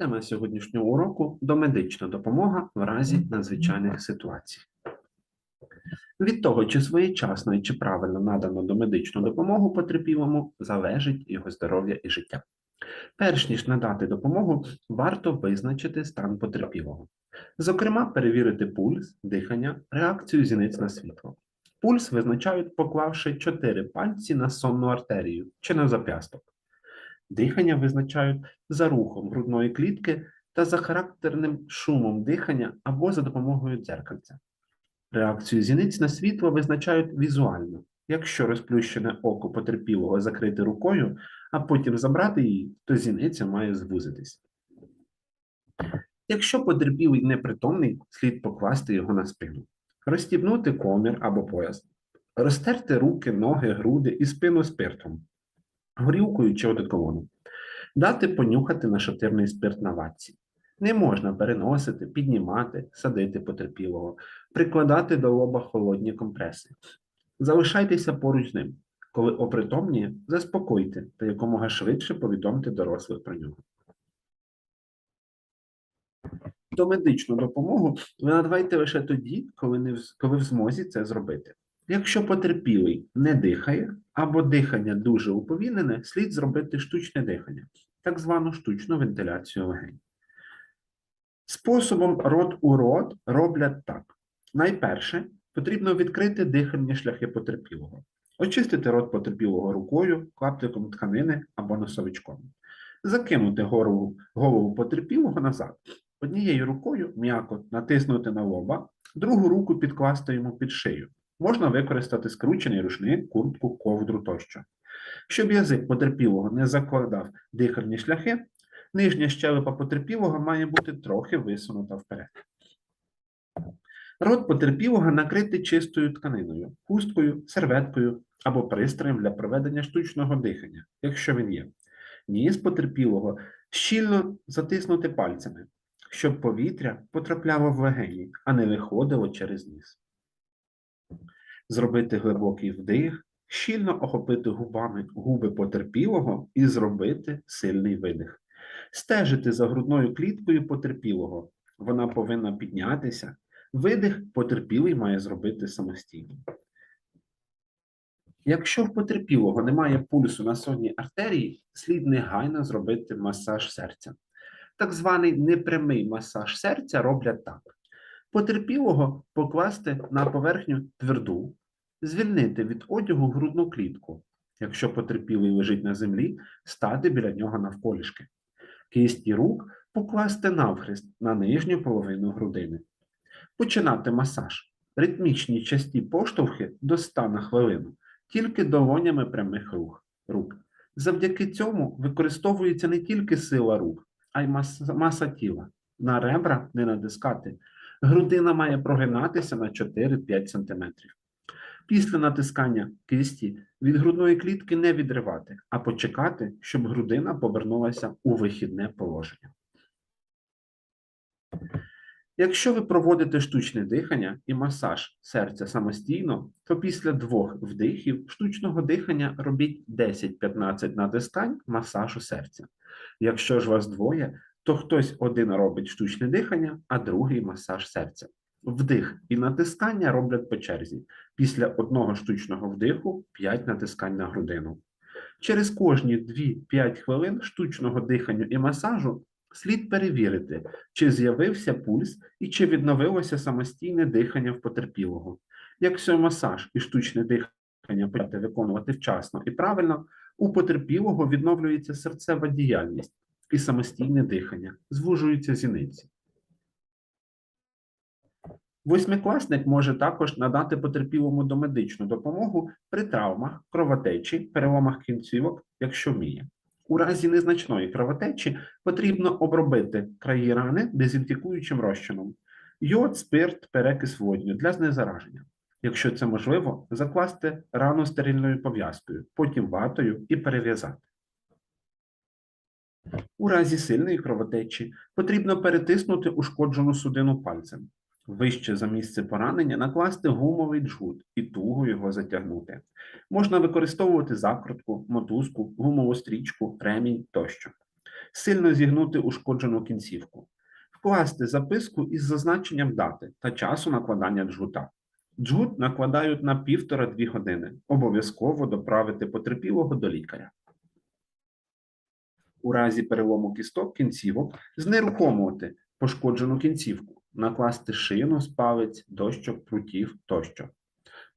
Тема сьогоднішнього уроку домедична допомога в разі надзвичайних ситуацій. Від того, чи своєчасно і чи правильно надано домедичну допомогу потерпілому, залежить його здоров'я і життя. Перш ніж надати допомогу, варто визначити стан потерпілого. Зокрема, перевірити пульс, дихання, реакцію зіниць на світло. Пульс визначають, поклавши чотири пальці на сонну артерію чи на зап'ясток. Дихання визначають за рухом грудної клітки та за характерним шумом дихання або за допомогою дзеркальця. Реакцію зіниць на світло визначають візуально. Якщо розплющене око потерпілого закрити рукою, а потім забрати її, то зіниця має звузитись. Якщо потерпілий непритомний, слід покласти його на спину, розстібнути комір або пояс, розтерти руки, ноги, груди і спину спиртом, горілкою чи одеколоном, дати понюхати нашатирний спирт на ватці. Не можна переносити, піднімати, садити потерпілого, прикладати до лоба холодні компреси. Залишайтеся поруч з ним. Коли опритомніє, заспокойте та якомога швидше повідомте дорослих про нього. Домедичну допомогу ви надавайте лише тоді, коли, не в, коли в змозі це зробити. Якщо потерпілий не дихає або дихання дуже уповільнене, слід зробити штучне дихання, так звану штучну вентиляцію легень. Способом рот у рот роблять так. Найперше, потрібно відкрити дихальні шляхи потерпілого, очистити рот потерпілого рукою, клаптиком тканини або носовичком, закинути голову, голову потерпілого назад, однією рукою м'яко натиснути на лоба, другу руку підкласти йому під шию. Можна використати скручений рушник, куртку, ковдру тощо. Щоб язик потерпілого не закладав дихальні шляхи, нижня щелепа потерпілого має бути трохи висунута вперед. Рот потерпілого накрити чистою тканиною, хусткою, серветкою або пристроєм для проведення штучного дихання, якщо він є. Ніс потерпілого щільно затиснути пальцями, щоб повітря потрапляло в легені, а не виходило через ніс. Зробити глибокий вдих, щільно охопити губами губи потерпілого і зробити сильний видих. Стежити за грудною кліткою потерпілого. Вона повинна піднятися. Видих потерпілий має зробити самостійно. Якщо в потерпілого немає пульсу на сонній артерії, слід негайно зробити масаж серця. Так званий непрямий масаж серця роблять так: потерпілого покласти на поверхню тверду, звільнити від одягу грудну клітку. Якщо потерпілий лежить на землі, стати біля нього навколішки. Кисті рук покласти навхрест на нижню половину грудини. Починати масаж. Ритмічні часті поштовхи до 100 на хвилину, тільки долонями прямих рук. Завдяки цьому використовується не тільки сила рук, а й маса, маса тіла. На ребра не натискати. Грудина має прогинатися на 4-5 см. Після натискання кисті від грудної клітки не відривати, а почекати, щоб грудина повернулася у вихідне положення. Якщо ви проводите штучне дихання і масаж серця самостійно, то після двох вдихів штучного дихання робіть 10-15 натискань масажу серця. Якщо ж вас двоє, то хтось один робить штучне дихання, а другий масаж серця. Вдих і натискання роблять по черзі. Після одного штучного вдиху 5 натискань на грудину. Через кожні 2-5 хвилин штучного дихання і масажу слід перевірити, чи з'явився пульс і чи відновилося самостійне дихання в потерпілого. Якщо масаж і штучне дихання почати виконувати вчасно і правильно, у потерпілого відновлюється серцева діяльність і самостійне дихання, звужуються зіниці. Восьмикласник може також надати потерпілому домедичну допомогу при травмах, кровотечі, переломах кінцівок, якщо вміє. У разі незначної кровотечі потрібно обробити краї рани дезінфікуючим розчином, йод, спирт, перекис водню для знезараження. Якщо це можливо, закласти рану стерильною пов'язкою, потім ватою і перев'язати. У разі сильної кровотечі потрібно перетиснути ушкоджену судину пальцем. Вище за місце поранення накласти гумовий джгут і туго його затягнути. Можна використовувати закрутку, мотузку, гумову стрічку, ремінь тощо. Сильно зігнути ушкоджену кінцівку. Вкласти записку із зазначенням дати та часу накладання джгута. Джгут накладають на півтора-дві години. Обов'язково доправити потерпілого до лікаря. У разі перелому кісток кінцівок знерухомувати пошкоджену кінцівку, накласти шину з палець, дощок, прутів тощо.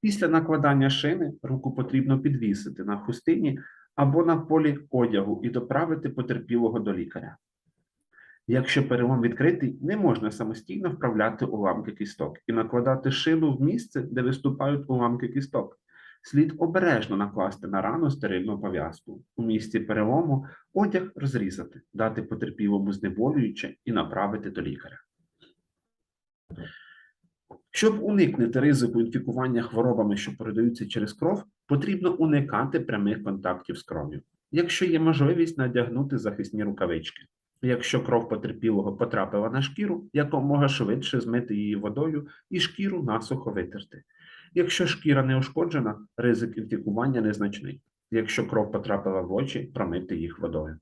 Після накладання шини руку потрібно підвісити на хустині або на полі одягу і доправити потерпілого до лікаря. Якщо перелом відкритий, не можна самостійно вправляти уламки кісток і накладати шину в місце, де виступають уламки кісток. Слід обережно накласти на рану стерильну пов'язку. У місці перелому одяг розрізати, дати потерпілому знеболююче і направити до лікаря. Щоб уникнути ризику інфікування хворобами, що передаються через кров, потрібно уникати прямих контактів з кров'ю. Якщо є можливість надягнути захисні рукавички. Якщо кров потерпілого потрапила на шкіру, якомога швидше змити її водою і шкіру насухо витерти. Якщо шкіра не ушкоджена, ризик інфікування незначний. Якщо кров потрапила в очі, промити їх водою.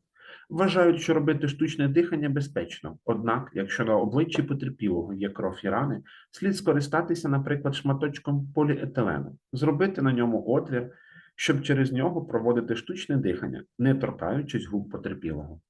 Вважають, що робити штучне дихання безпечно. Однак, якщо на обличчі потерпілого є кров і рани, слід скористатися, наприклад, шматочком поліетилену, зробити на ньому отвір, щоб через нього проводити штучне дихання, не торкаючись губ потерпілого.